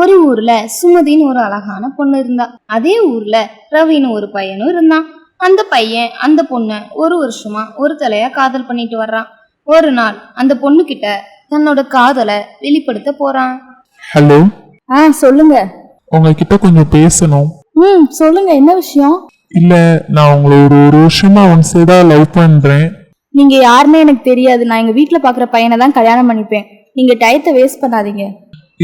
ஊர்ல சுமதின்னு ஒரு அழகான பொண்ணு இருந்தா. அதே ஊர்ல ரவின்னு ஒரு பையனும் இருந்தான் அந்த பையன் அந்த பொண்ணை ஒரு வருஷமா ஒரு தலையா காதல் பண்ணிட்டு வர்றான். ஒரு நாள் அந்த பொண்ணு கிட்ட தன்னோட காதலை வெளிப்படுத்த போறான். ஹலோ ஆ சொல்லுங்க. உங்ககிட்ட கொஞ்சம் பேசணும். ம் சொல்லுங்க என்ன விஷயம்? இல்ல நான் உங்களை ஒரு ஒரு வருஷமா ஒன் சைடா லவ் பண்றேன். நீங்க யாருன்னே எனக்கு தெரியாது. நான் எங்க வீட்ல பாக்குற பையனை தான் கல்யாணம் பண்ணிப்பேன். நீங்க டயத்தை வேஸ்ட் பண்ணாதீங்க.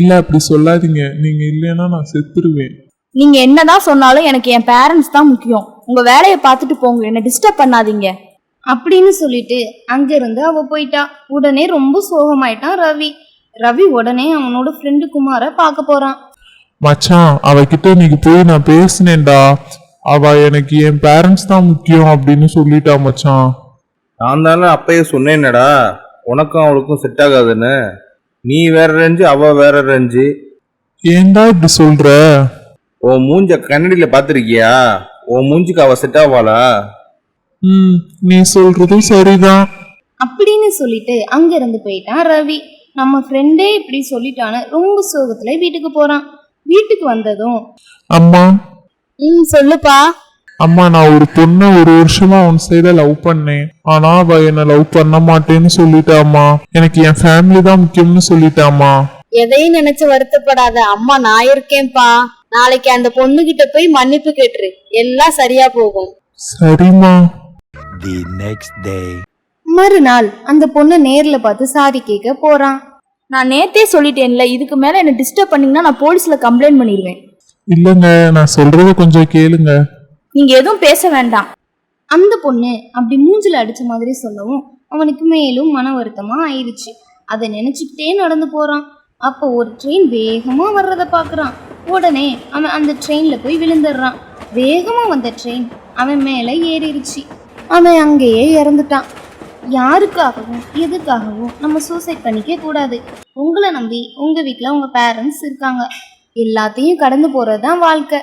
இல்ல அப்படி சொல்லாதீங்க. நீங்க இல்லைன்னா நான் செத்துருவேன். நீங்க என்னதான் சொன்னாலும் எனக்கு என் பேரண்ட்ஸ் தான் முக்கியம். உங்க வேலையை பார்த்துட்டு போங்க. என்ன டிஸ்டர்ப் பண்ணாதீங்க. அப்படின்னு சொல்லிட்டு அங்கிருந்து அவ போயிட்டா. உடனே ரொம்ப சோகமாயிட்டான் ரவி. ரவி உடனே அவனோட ஃப்ரெண்டு குமார பார்க்க போறான். மச்சான் அவகிட்ட இன்னைக்கு போய் நான் பேசினேன்டா. அவ எனக்கு என் பேரண்ட்ஸ் தான் முக்கியம் அப்படின்னு சொல்லிட்டா மச்சான். நான் தானே அப்பயே சொன்னேன்னடா உனக்கும் அவளுக்கும் செட் ஆகாதுன்னு. நீ வேற ரேஞ்சு அவ வேற ரேஞ்சு. ஏன்டா இப்படி சொல்ற? உன் மூஞ்ச கண்ணடியில பாத்திருக்கியா உன் மூஞ்சிக்கு அவ செட் ஆவாளா? ம் நீ சொல்றதும் சரிதான். அப்படின்னு சொல்லிட்டு அங்கிருந்து போயிட்டான் ரவி. நம்ம ஃப்ரெண்டே இப்படி சொல்லிட்டான்னு ரொம்ப சோகத்துல வீட்டுக்கு போறான். வீட்டுக்கு வந்ததும் அம்மா. ம் சொல்லுப்பா. அம்மா நான் ஒரு பொண்ணை ஒரு வருஷமா உன் சைட லவ் பண்ணேன். ஆனா அவ என்ன லவ் பண்ண மாட்டேன்னு சொல்லிட்டாம்மா. எனக்கு என் ஃபேமிலி தான் முக்கியம்னு சொல்லிட்டாம்மா. எதையும் நினைச்சு வருத்தப்படாத. அம்மா நான் இருக்கேன்ப்பா. நாளைக்கு அந்த பொண்ணு கிட்ட போய் மன்னிப்பு கேட்டுரு. எல்லாம் சரியா போகும். சரிம்மா. The next day. மறுநாள் அந்த பொண்ணை நேர்ல பார்த்து சாரி கேட்க போறான் நான் நேத்தே சொல்லிட்டேன்ல இதுக்கு மேல என்ன டிஸ்டர்ப் பண்ணீங்கன்னா நான் போலீஸ்ல கம்ப்ளைண்ட் பண்ணிடுவேன். இல்லங்க நான் சொல்றத கொஞ்சம் கேளுங்க. நீங்க எதுவும் பேச வேண்டாம். அந்த பொண்ணு அப்படி மூஞ்சில அடிச்ச மாதிரி சொல்லவும் அவனுக்கு மேலும் மன வருத்தமா ஆயிடுச்சு. அதை நினைச்சுக்கிட்டே நடந்து போறான். அப்போ ஒரு ட்ரெயின் வேகமா வர்றத பாக்குறான் உடனே அவன் அந்த ட்ரெயின்ல போய் விழுந்துடுறான். வேகமா வந்த ட்ரெயின் அவன் மேல ஏறிடுச்சு. அவன் அங்கேயே இறந்துட்டான். யாருக்காகவும் எதுக்காகவும் நம்ம சூசைட் பண்ணிக்க கூடாது. உங்களை நம்பி உங்க வீட்டில் உங்க பேரண்ட்ஸ் இருக்காங்க. எல்லாத்தையும் கடந்து போகிறது தான் வாழ்க்கை.